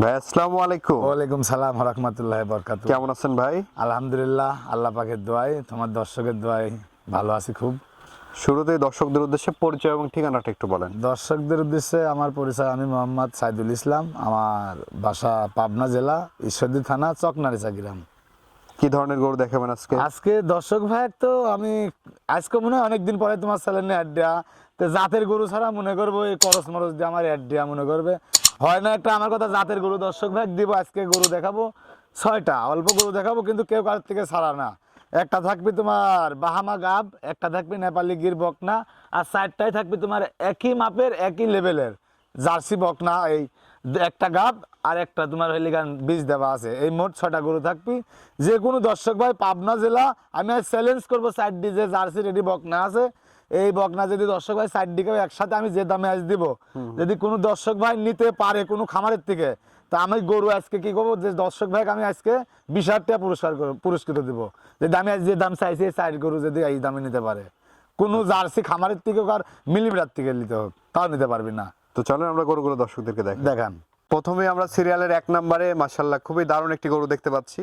ভাই আসসালামু আলাইকুম। ওয়ালাইকুম সালাম রহমতুল্লাহ বরকাত কেমন আছেন ভাই? আলহামদুলিল্লাহ আল্লাহ পাকের দোয়াই তোমার দর্শকের দোয়াই ভালো আছি খুব। শুরুতেই দর্শকদের উদ্দেশ্যে পরিচয় এবং ঠিকানাটা একটু বলেন। দর্শকদের উদ্দেশ্যে আমার পরিচয় আমি মোহাম্মদ সাইদুল ইসলাম। আমার বাসা পাবনা জেলা ঈশ্বরদী থানা চকনারিচা গ্রাম। কি ধরনের গরু দেখাবেন আজকে? আজকে দর্শক ভাই তো আমি আজকে মনে হয় অনেকদিন পরে তোমার চ্যানেলে অ্যাড দেওয়া তো জাতের গরু ছাড়া মনে করব এই করস মরস দিয়ে আমার অ্যাড দেওয়া মনে করবে। হয় না একটা আমার কথা, জাতের গরু দর্শক ভাই, দিব, আজকে গরু দেখাবো। ছয়টা, অল্প গরু দেখাবো, কিন্তু কেউ কার থেকে ছাড়া না। একটা থাকবে তোমার বাহামা গাব, একটা থাকবে নেপালি গির বকনা, আর চারটায় থাকবে তোমার একই মাপের, একই লেভেলের জার্সি বকনা, এই একটা গাব আর একটা তোমার হইলে গান বীজ দেওয়া আছে। এই মোট ছটা গরু থাকবি। যে কোনো দর্শক ভাই, পাবনা জেলা, আমি চ্যালেঞ্জ করব সাইড ডি যে জার্সি রেডি বকনা আছে। এই বকনা যদি দর্শক ভাই সাইড দিকে একসাথে আমি যে দামে আজ দিব যদি কোনো দর্শক ভাই নিতে পারে কোনো খামারের থেকে তা আমি গরু আজকে কি করব? যে দর্শক ভাই আমি আজকে বিশ হাজার টাকা পুরস্কার পুরস্কৃত দিব। যে দামে আজ যে দাম চাইছি এই সাইড গরু যদি এই দামে নিতে পারে। কোনো জার্সি খামারের থেকে হোক আর মিলিমিটার থেকে নিতে হোক তাও নিতে পারবি না। তো চলেন আমরা গরুগুলো দর্শকদেরকে দেখ দেখান। প্রথমে আমরা সিরিয়ালের এক নম্বরে মাশাল্লাহ খুবই দারুণ একটি গরু দেখতে পাচ্ছি।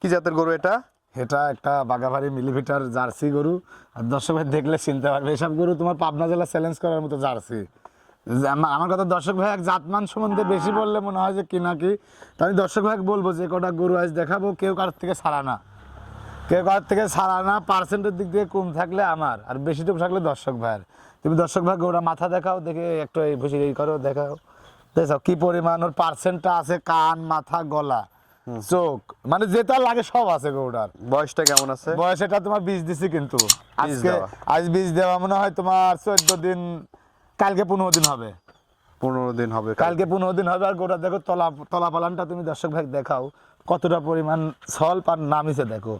কি জাতের গরু এটা? এটা একটা বাগাবাড়ি মিলিমিটার জার্সি গরু। আর দর্শক ভাই দেখলে চিনতে পারবে, এসব গরু তোমার পাবনা জেলা চ্যালেঞ্জ করার মতো জার্সি। আমার কথা দর্শক ভাই এক জাতমান সম্বন্ধে বেশি বললে মনে হয় যে কি না কি। তা আমি দর্শক ভাই বলব, যে কটা গরু আজ দেখাবো, কেউ কার থেকে সারা না। কেউ কার থেকে ছাড়া না পার্সেন্টের দিক দিয়ে কম থাকলে আমার, আর বেশিটুকু থাকলে দর্শক ভাইয়ের। তুমি দর্শক ভাই গরুটা মাথা দেখাও, দেখে একটু এই ভুসি এই করো, দেখাও। দেখো কি পরিমাণ ওর পার্সেন্টটা আছে, কান, মাথা, গলা। চোখ। মানে যেটা লাগে সব আছে গরুটার বয়সটা কেমন আছে? বয়স এটা তোমার বীজ দিছি কিন্তু। আজকে আজ বীজ দেওয়া মনে হয় তোমার চোদ্দ দিন কালকে পনেরো দিন হবে। পনেরো দিন হবে কালকে। পনেরো দিন হবে আর গোটা দেখো তলা তলা পালানটা তুমি দর্শক ভাই দেখাও। কতটা পরিমাণ সল পার নামিছে দেখো।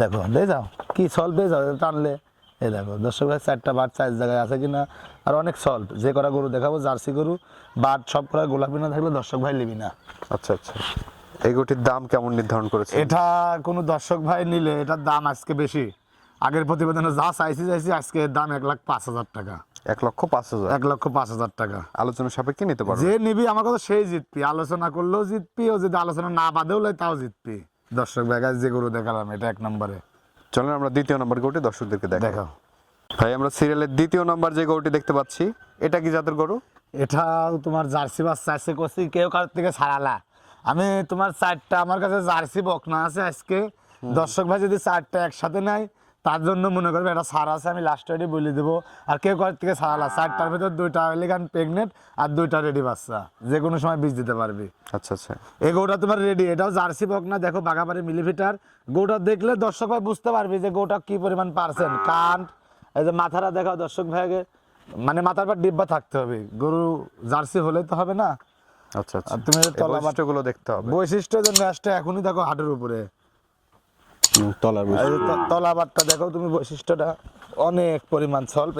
দেখো দিয়ে যাও। কি সল পেয়ে যাও টানলে। এই দেখো দর্শক ভাই চারটা বাট চার জায়গায় আছে কিনা? আর অনেক সল যে করা গরু দেখাবো জার্সি গরু বাট সব করা গোলাপি না থাকলে দর্শক ভাই নিবি না। আচ্ছা আচ্ছা। এই গরুটির দাম কেমন নির্ধারণ করেছে এটা কোনো দর্শক ভাই নিলে এটার দাম আজকে বেশি। আগের প্রতিবেদনে যা চাইছি চাইছি আজকে দাম এক লাখ পাঁচ হাজার টাকা। এক লক্ষ পাঁচ হাজার? এক লক্ষ পাঁচ হাজার টাকা। আলোচনা সাপেক্ষে নিতে পারব যে নিবি আমার কথা সেই জিতবি। আলোচনা করলেও জিতবি ও যদি আলোচনা না বাদেও লয় তাও জিতবি। দর্শক ভাই কাছে যে গরু দেখালাম এটা এক নম্বরে। চলেন আমরা দ্বিতীয় নম্বর গরুটি দর্শকদেরকে দেখাই। দেখো ভাই আমরা সিরিয়ালের দ্বিতীয় নম্বর যে গরুটি দেখতে পাচ্ছি এটা কি জাতের গরু? এটাও তোমার জার্সি বাস চাইছে করছি কেউ কারোর থেকে ছাড়ালা। আমি তোমার চারটা আমার কাছে জার্সি বকনা আছে আজকে। দর্শক ভাই যদি চারটা একসাথে নেয় তার জন্য মনে করবে এটা সার আছে আমি লাস্ট রেডি বলে দেবো। আর কেউ কারোর থেকে ছাড়ালা চারটার ভিতর দুইটা এলিগান প্রেগনেন্ট আর দুইটা রেডি বাচ্চা। যে কোনো সময় বীজ দিতে পারবি। আচ্ছা আচ্ছা। এই গৌটা তোমার রেডি এটাও জার্সি বক না দেখো বাঘাবাড়ি মিলিফিটার গৌটা দেখলে দর্শক ভাই বুঝতে পারবি যে গৌটা কি পরিমাণ পার্সেন্ট কান এই যে মাথাটা দেখাও দর্শক ভাইকে মানে মাথার পর ডিব্বা থাকতে হবে। গরু জার্সি হলে তো হবে না। আচ্ছা আচ্ছা। আর তুমি তলা দেখতে হবে। বৈশিষ্ট্য যে ম্যাচটা এখনই দেখো হাটের উপরে। তলার তলা বাটটা দেখো তুমি বৈশিষ্ট্যটা। অনেক পরিমাণ সল্প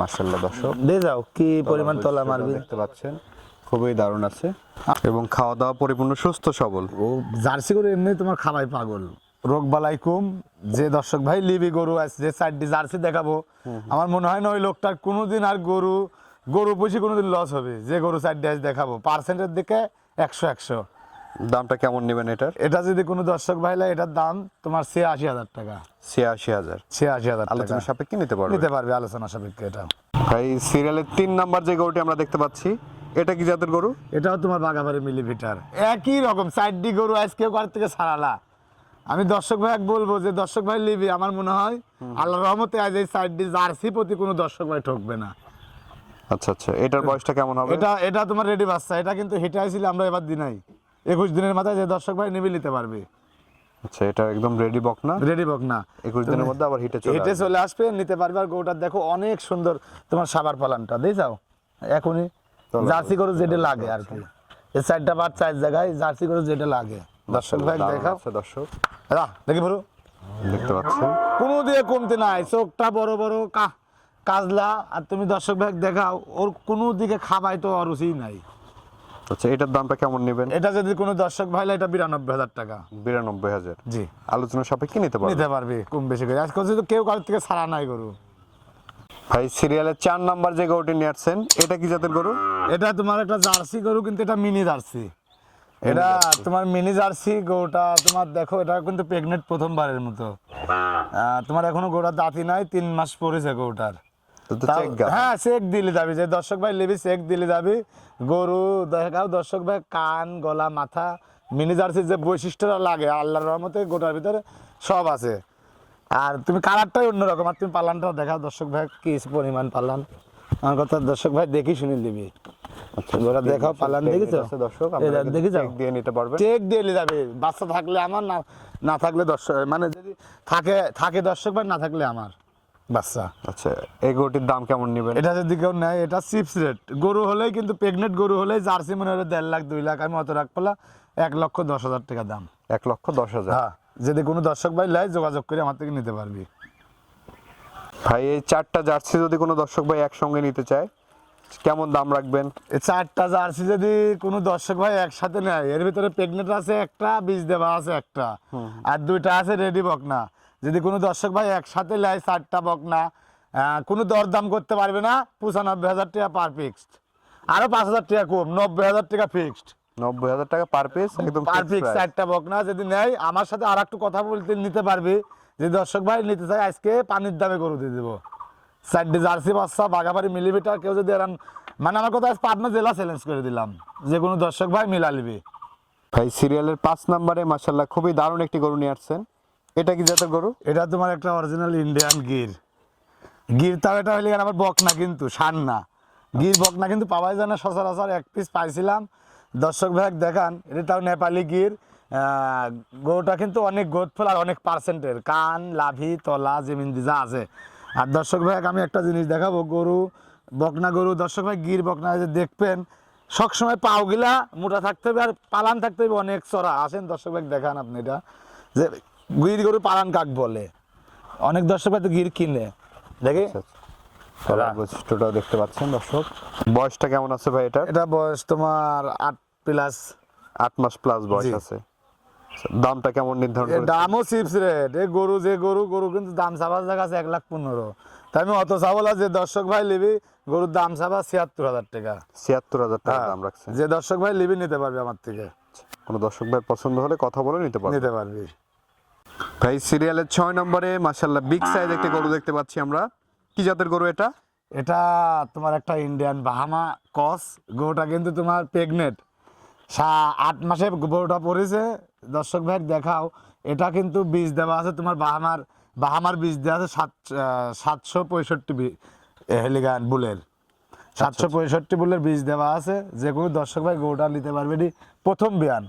মার্শাল্লাহ দর্শক। দিয়ে যাও কি পরিমাণ তলা মারবি? দেখতে পাচ্ছেন। খুবই দারুণ আছে। এবং খাওয়া দাওয়া পরিপূর্ণ সুস্থ সবল। ও জার্সি গরু এমনি তোমার খাবাই পাগল। রোগ বালাই কম। যে দর্শক ভাই লিবি গরু আছে যে চারটি জার্সি দেখাবো। আমার মনে হয় না ওই লোকটার কোনোদিন আর গরু গরু পুষি কোনোদিন লস হবে। যে গরু চারটি আজ দেখাবো পার্সেন্টের দিকে একশো একশো। দামটা কেমন নেবেন এটার? এটা যদি কোনো দর্শক ভাই লাই এটার দাম তোমার ছিয়াশি হাজার টাকা। ছিয়াশি হাজার। ছিয়াশি হাজার আলোচনা সাপেক্ষে নিতে পারবে। নিতে পারবে আলোচনা সাপেক্ষে এটা। ভাই সিরিয়ালের তিন নাম্বার যে গরুটি আমরা দেখতে পাচ্ছি এটা কি জাতের গরু? এটাও তোমার বাগাবাড়ি মিলিমিটার একই রকম চারটি গরু আজকে ঘর থেকে ছাড়ালা। আমি দর্শক ভাই বলব যে দর্শক ভাই লিবি আমার মনে হয় আল্লাহ রহমতে আজ এই চারটি জার্সি প্রতি কোনো দর্শক ভাই ঠকবে না। আচ্ছা আচ্ছা। এটার বয়সটা কেমন হবে? এটা এটা তোমার রেডি বাচ্চা। এটা কিন্তু হেঁটে আসলে আমরা এবার দিনাই একুশ দিনের মাথায় যে দর্শক ভাই নিবি নিতে পারবে। আচ্ছা এটা একদম রেডি বক না? রেডি বক না। একুশ দিনের মধ্যে আবার হিটে চলে হেঁটে। চলে আসবে নিতে পারবে। আর গরুটা দেখো অনেক সুন্দর তোমার সাবার পালানটা দিয়ে যাও এখনই জার্সি গরু যেটা লাগে আর কি। এই চারটা বার চার জায়গায় জার্সি গরু যেটা লাগে। দর্শক ভাই দেখাও। দর্শক। দেখি ভরু। দেখতে পাচ্ছেন। কোনো দিয়ে কমতে নাই চোখটা বড় বড় কা কাজলা আর তুমি দর্শক ভাই দেখাও ওর কোনো দিকে খাবাই তো অরুচি নাই। আচ্ছা এটার দামটা কেমন নেবেন? এটা যদি কোনো দর্শক ভাই এটা বিরানব্বই হাজার টাকা। বিরানব্বই হাজার? জি। আলোচনা সাপেক্ষে নিতে পারবে? নিতে পারবে কম বেশি করে। আজকাল তো কেউ কারোর থেকে ছাড়া নাই গরু। ভাই সিরিয়ালের চার নাম্বার যে গরুটি নিয়ে আসছেন এটা কি জাতের গরু? এটা তোমার একটা জার্সি গরু কিন্তু এটা মিনি জার্সি। এটা তোমার মিনি জার্সি গরুটা তোমার দেখো এটা কিন্তু প্রেগনেন্ট প্রথমবারের মতো। তোমার এখনও গরুটা দাঁতি নাই তিন মাস পড়েছে গরুটার। হ্যাঁ চেক দিলে যাবি। যে দর্শক ভাই লিবি চেক দিলে যাবি। গরু দেখাও দর্শক ভাই কান গলা মাথা মিনি জার্সির যে বৈশিষ্ট্যটা লাগে আল্লাহর রহমতে গোটার ভিতরে সব আছে। আর তুমি কালারটাই অন্যরকম আর তুমি দেখাও। দর্শক ভাই কি পরিমাণ পালান আমার কথা দর্শক ভাই দেখি শুনে নিবি। গোটা দেখাও পালান দেখিছো? দর্শক দিয়ে নিতে পারবেন। চেক দিয়ে যাবে। বাচ্চা থাকলে আমার না না থাকলে দর্শক মানে যদি থাকে থাকে দর্শক ভাই না থাকলে আমার। বাচ্চা। আচ্ছা এই গরুটির দাম কেমন নেবেন? এটা যদি কেউ নেয় এটা চিপস রেট গরু হলেই কিন্তু প্রেগনেন্ট গরু হলেই জার্সি মনে হলে দেড় লাখ দুই লাখ আমি অত রাখ পেলাম এক লক্ষ দশ হাজার টাকা দাম। এক লক্ষ দশ হাজার? হ্যাঁ যদি কোনো দর্শক ভাই লাই যোগাযোগ করে আমার থেকে নিতে পারবি। ভাই এই চারটা জার্সি যদি কোনো দর্শক ভাই একসঙ্গে নিতে চায় কেমন দাম রাখবেন? এই চারটা জার্সি যদি কোনো দর্শক ভাই একসাথে নেয় এর ভিতরে প্রেগনেন্ট আছে একটা বীজ দেওয়া আছে একটা। আর দুইটা আছে রেডি বকনা। যদি কোনো দর্শক ভাই একসাথে নেয় চারটা বকনা কোনো দরদাম করতে পারবে না পঁচানব্বই হাজার টাকা পার ফিক্সড আরও পাঁচ হাজার টাকা কম নব্বই হাজার টাকা ফিক্সড নব্বই হাজার টাকা পার পিস একদম পার price। চারটা বকনা যদি নেয় আমার সাথে আর একটু কথা বলতে নিতে পারবি। যে দর্শক ভাই নিতে চাই আজকে পানির দামে গরু দিয়ে দেবো। চারটে জার্সি বাচ্চা বাগাবাড়ি মিলিমিটার কেউ যদি এরম মানে আমার কথা আজ পাবনা জেলা চ্যালেঞ্জ করে দিলাম। যে কোনো দর্শক ভাই মিলা নিবি। ভাই সিরিয়ালের পাঁচ নাম্বারে মাসাল্লাহ খুবই দারুণ একটি গরু নিয়ে আসছেন। এটা কি জাতের গরু? এটা তোমার একটা অরিজিনাল ইন্ডিয়ান গির। গির তাও এটা হইলে আমার বকনা কিন্তু সার না গির বকনা কিন্তু পাওয়াই যায় না, সচরাচর এক পিস পাইছিলাম। দর্শক ভাই দেখান, এটা তাও নেপালি গির। গরুটা কিন্তু অনেক গোদফল আর অনেক পার্সেন্টের কান, লাভি, তলা, জমিন, যা আছে। আর দর্শক ভাই আমি একটা জিনিস দেখাবো, গরু, বকনা গরু। দর্শক ভাই, গির, বকনা যে দেখবেন, সবসময় পাওগুলা মোটা থাকতে হবে আর পালান থাকতে হবে অনেক চড়া। আসেন দর্শক ভাই, দেখান আপনি এটা। যে গির গরু পালান কাক বলে। অনেক দর্শক ভাই তো গির কিনে। দেখি। আচ্ছা, আচ্ছা। কালার বৈশিষ্ট্যটাও দেখতে পাচ্ছেন দর্শক। বয়সটা কেমন আছে ভাই এটা এটা বয়স তোমার আট প্লাস। আট মাস প্লাস বয়স আছে। আচ্ছা, দামটা কেমন নির্ধারণ দামও চিপস রেট। এই গরু যে গরু গরু কিন্তু দাম চাবার জায়গা আছে এক লাখ পনেরো। তাই আমি অত চাবলা যে দর্শক ভাই লিবি গরুর দাম চাবা ছিয়াত্তর হাজার টাকা। ছিয়াত্তর হাজার টাকা হ্যাঁ, দাম রাখছেন যে দর্শক ভাই লিবি নিতে পারবে আমার থেকে। কোনো দর্শক ভাই পছন্দ হলে কথা বলে নিতে পারবেন নিতে পারবি। ভাই সিরিয়ালের ছয় নম্বরে মাসাল্লাহ বিগ সাইজ একটা গরু দেখতে পাচ্ছি আমরা। কি জাতের গরু এটা? এটা তোমার একটা ইন্ডিয়ান বাহামা কস গরুটা কিন্তু তোমার প্রেগনেন্ট সা আট মাসে গরুটা পড়েছে। দর্শক ভাই দেখাও। এটা কিন্তু বীজ দেওয়া আছে তোমার বাহামার বাহামার বীজ দেওয়া আছে সাত সাতশো পঁয়ষট্টি হেলিগান বুলের। সাতশো পঁয়ষট্টি বুলের বীজ দেওয়া আছে। যে কোনো দর্শক ভাই গরুটা নিতে পারবে প্রথম বিয়ান।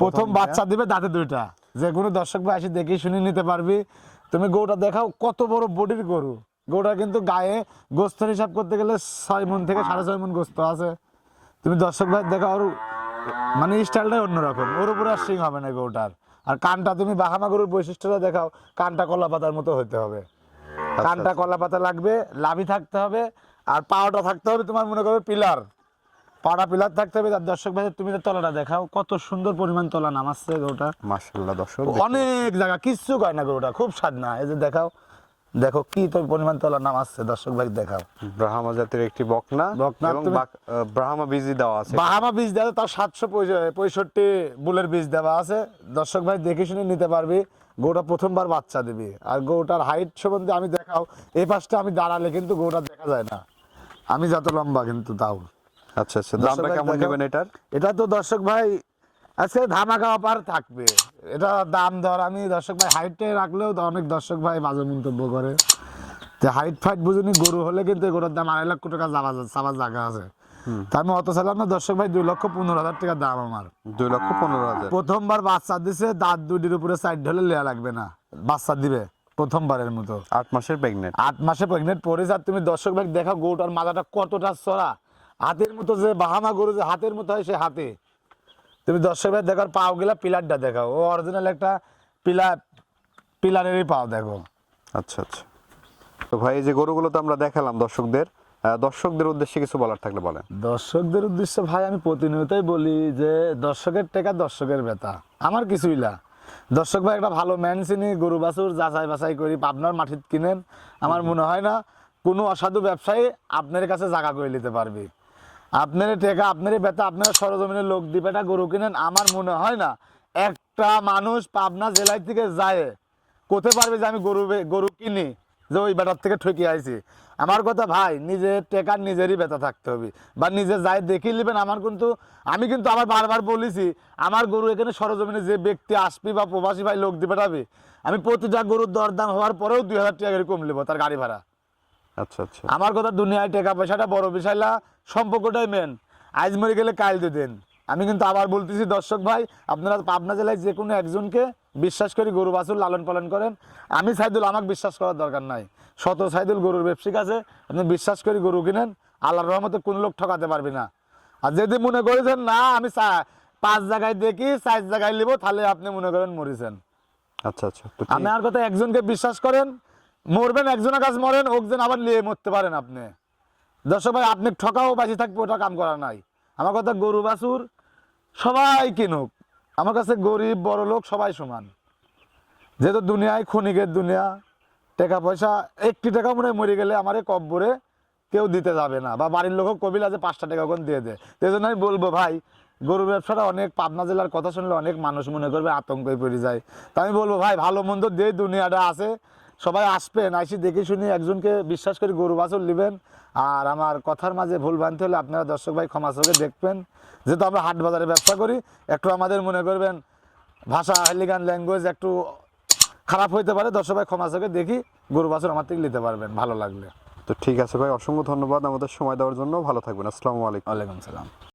প্রথম বাচ্চা দিবে দাঁতে দুইটা। যে কোনো দর্শক ভাই এসে দেখে শুনে নিতে পারবি। তুমি গরুটা দেখাও কত বড় বডির গরু। গরুটা কিন্তু গায়ে গোস্তের হিসাব করতে গেলে ছয় মন থেকে সাড়ে ছয় মন গোস্ত আছে। তুমি দর্শক ভাই দেখো ওর মানে স্টাইলটাই অন্যরকম। ওর উপরে আর সিং হবে না গরুটার। আর কানটা তুমি বাহামা গরুর বৈশিষ্ট্যটা দেখাও কানটা কলা পাতার মতো হতে হবে। কানটা কলা পাতা লাগবে লাভি থাকতে হবে আর পাওয়াটা থাকতে হবে তোমার মনে করবে পিলার। পাড়া পিলার থাকতে হবে আর দর্শক ভাই তুমি যে তলাটা দেখাও কত সুন্দর পরিমাণ তলা নামাচ্ছে গরুটা। মাসাল্লাহ দর্শক অনেক জায়গা কিচ্ছু কয় না গরুটা খুব স্বাদ না। এই যে দেখাও দেখো কি তোর পরিমাণ তলা নামাচ্ছে দর্শক ভাই দেখাও। ব্রাহ্মা জাতের একটি বকনা বকনা, এবং ব্রাহ্মা বীজই দেওয়া আছে। বাহামা বীজ দেওয়া তার সাতশো পঁয়ষট্টি বুলের বীজ দেওয়া আছে। দর্শক ভাই দেখে শুনে নিতে পারবি গরুটা প্রথমবার বাচ্চা দিবি। আর গরুটার হাইট সম্বন্ধে আমি দেখাও এই পাশটা আমি দাঁড়ালে কিন্তু গরুটা দেখা যায় না। আমি যত লম্বা কিন্তু তাও। আচ্ছা আচ্ছা। দামটা কেমন। নেবেন এটার? এটা তো দর্শক ভাই আজকে ধামাকা অপার থাকবে। এটা দাম দর আমি দর্শক ভাই হাইটে রাখলেও অনেক দর্শক ভাই বাজে মন্তব্য করে। যে হাইট ফাইট বুঝুনি গরু হলে কিন্তু গরুর দাম আড়াই লক্ষ টাকা যাওয়া চাবার জায়গা আছে। তা আমি অত চাইলাম না দর্শক ভাই দুই লক্ষ পনেরো হাজার টাকা দাম আমার। দুই লক্ষ পনেরো হাজার। প্রথমবার বাচ্চা দিছে দাঁত দুটির উপরে সাইড ঢলে লেয়া লাগবে না। বাচ্চা দিবে প্রথমবারের মতো। আট মাসের প্রেগনেন্ট আট মাসে প্রেগনেন্ট পড়েছে আর তুমি দর্শক ভাই দেখা গরুটার মাথাটা কতটা চড়া। হাতের মতো যে বাহামা গরু যে হাতের মতো হয় সে হাতে। তুমি দর্শক ভাই দেখার পাও গেলা পিলারটা দেখাও। ও অরিজিনাল একটা পিলার পিলারেরই পাও দেখো। আচ্ছা আচ্ছা। তো ভাই এই যে গরুগুলো তো আমরা দেখালাম দর্শকদের দর্শকদের উদ্দেশ্যে কিছু বলার থাকলে বলেন। দর্শকদের উদ্দেশ্যে ভাই আমি প্রতিনিয়তই বলি যে দর্শকের টেকা দর্শকের বেতা আমার কিছুই না। দর্শক ভাই একটা ভালো ম্যান চিনি গরু বাছুর যাচাই বাছাই করি পাবনার মাটিত কিনেন। আমার মনে হয় না কোনো অসাধু ব্যবসায়ী আপনার কাছে জায়গা করে নিতে পারবে। আপনার টেকা আপনার বেতা আপনার সরজমিনের লোক দিবে, এটা গরু কিনেন, আমার মনে হয় না। একটা মানুষ পাবনা জেলায় থেকে যায়, কোথে পারবে যে আমি গরু গরু কিনি? যে ওই বেটার থেকে ঠকে আইছি। আমার কথা ভাই নিজের টেকার নিজেরই বেতা থাকতে হবে। বা নিজে যাই দেখে নেবেন, আমার কিন্তু আমি কিন্তু আবার বারবার বলেছি, আমার গরু এখানে সরজমিনে যে ব্যক্তি আসবি বা প্রবাসী ভাই লোক দিবে আমি প্রতিটা গরুর দরদাম হওয়ার পরেও দুই হাজার টাকা কম নেব তার গাড়ি ভাড়া। আচ্ছা আচ্ছা। আমার কথা দুনিয়ায় টাকা পয়সাটা বড় বিষয় না সম্পর্কটাই মেন আজ মরে গেলে কাল দিতেন আমি কিন্তু আবার বলতেছি দর্শক ভাই আপনারা পাবনা জেলায় যে কোনো একজনকে বিশ্বাস করি গরু বাছুর লালন পালন করেন। আমি সাইদুল আমাকে বিশ্বাস করার দরকার নাই। শত সাইদুল গরুর ব্যবসায়িক আছে আপনি বিশ্বাস করি গরু কিনেন আল্লাহর রহমতে কোনো লোক ঠকাতে পারবি না। আর যদি মনে করেছেন না আমি পাঁচ জায়গায় দেখি চার জায়গায় নিবো তাহলে আপনি মনে করেন মরেছেন। আচ্ছা আচ্ছা আমি আর কথা একজনকে বিশ্বাস করেন মরবেন, একজনের কাছে মরেন ওকজন আবার নিয়ে মরতে পারেন আপনি। দর্শক ভাই, আপনি ঠকাও বাঁচি থাকবে, ওটা কাম করা নাই। আমার কথা গরু বাছুর সবাই কিনুক। আমার কাছে গরিব, বড় লোক সবাই সমান। যেহেতু দুনিয়ায় ক্ষণিকের দুনিয়া, টাকা পয়সা, একটি টাকা মনে মরে গেলে আমার এই কব্বরে কেউ দিতে যাবে না। বা বাড়ির লোকও কবিল আছে, পাঁচটা টাকা করে দিয়ে দেয় সেই জন্য আমি বলব ভাই গরু ব্যবসাটা অনেক, পাবনা জেলার কথা শুনলে অনেক মানুষ মনে করবে আতঙ্কে পড়ে যায়। তা আমি বলব ভাই, ভালো মন্দ যে দুনিয়াটা আছে। সবাই আসবেন আইসি দেখে শুনে একজনকে বিশ্বাস করে গরু বাছর নেবেন। আর আমার কথার মাঝে ভুল ভ্রান্তি হলে আপনারা দর্শক ভাই ক্ষমা চোখে দেখবেন। যেহেতু আমরা হাট বাজারে ব্যবসা করি একটু আমাদের মনে করবেন ভাষা হেলিগান ল্যাঙ্গুয়েজ একটু খারাপ হইতে পারে দর্শক ভাই ক্ষমা চোখে দেখি গরু বাছর আমার থেকে নিতে পারবেন ভালো লাগলে। তো ঠিক আছে ভাই অসংখ্য ধন্যবাদ আমাদের সময় দেওয়ার জন্য ভালো থাকবেন আসসালামু আলাইকুম। ওয়ালাইকুম সালাম